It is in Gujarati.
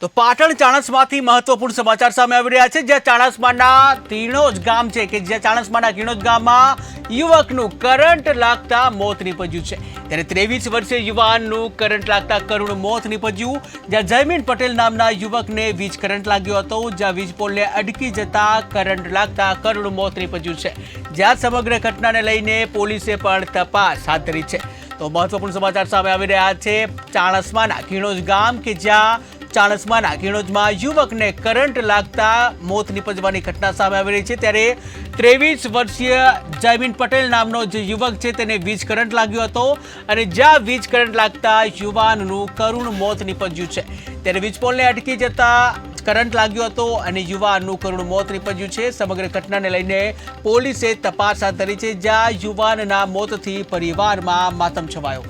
તો પાટણ ચાણસમાંથી મહત્વપૂર્ણ સમાચાર સામે આવી રહ્યા છે, જ્યાં ચાણસમાના તીણોજ ગામ છે, કે જ્યાં ચાણસમાના તીણોજ ગામમાં યુવકનું કરંટ લાગતા મોત નીપજ્યું છે. ત્યારે ત્રેવીસ વર્ષે યુવાનનું કરંટ લાગતા કરુણ મોત નીપજ્યું, જ્યાં જયમીન પટેલ નામના યુવકને વીજ કરંટ લાગ્યો હતો, જ્યાં વીજ પોલને અડકી જતા કરંટ લાગતા કરુણ મોત નીપજ્યું છે. જ્યાં સમગ્ર ઘટનાને લઈને પોલીસે પણ તપાસ હાથ ધરી છે. તો મહત્વપૂર્ણ સમાચાર સામે આવી રહ્યા છે. ચાણસમાના કિણોજ ગામ કે જ્યાં ચાણસમાના કિણોજમાં યુવકને કરંટ લાગતા મોત નીપજવાની ઘટના સામે આવી રહી છે. ત્યારે ત્રેવીસ વર્ષીય જયમીન પટેલ નામનો જે યુવક છે તેને વીજ કરંટ લાગ્યો હતો અને જ્યાં વીજ કરંટ લાગતા યુવાનનું કરુણ મોત નીપજ્યું છે. ત્યારે વીજ પોલને અટકી જતા કરંટ લાગ્યો હતો અને યુવાનનું કરુણ મોત નીપજ્યું છે. સમગ્ર ઘટનાને લઈને પોલીસે તપાસ હાથ ધરી છે. જ્યાં યુવાનના મોતથી પરિવારમાં માતમ છવાયો.